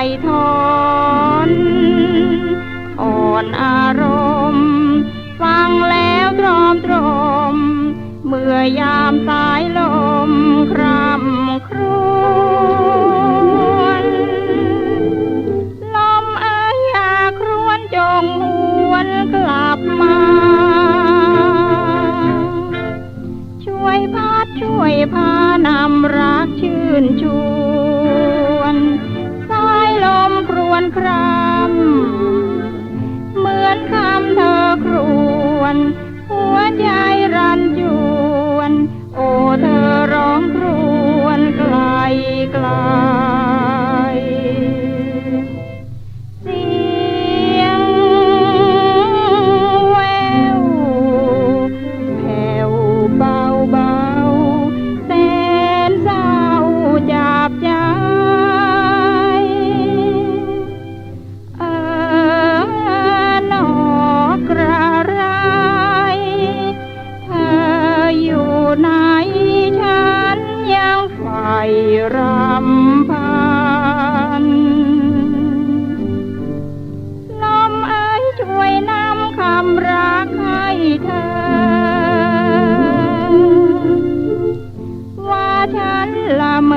ใจทอนอ่อนอารมณ์ ฟังแล้วตรอมตรม เมื่อยามสายลมครำครวน ลมเอ้ยาครวนจงหวนกลับมา ช่วยพาช่วยพานำรักชื่นชู มพันลมเอ้ยช่วยนำคำรักให้เธอ ว่าฉันลำ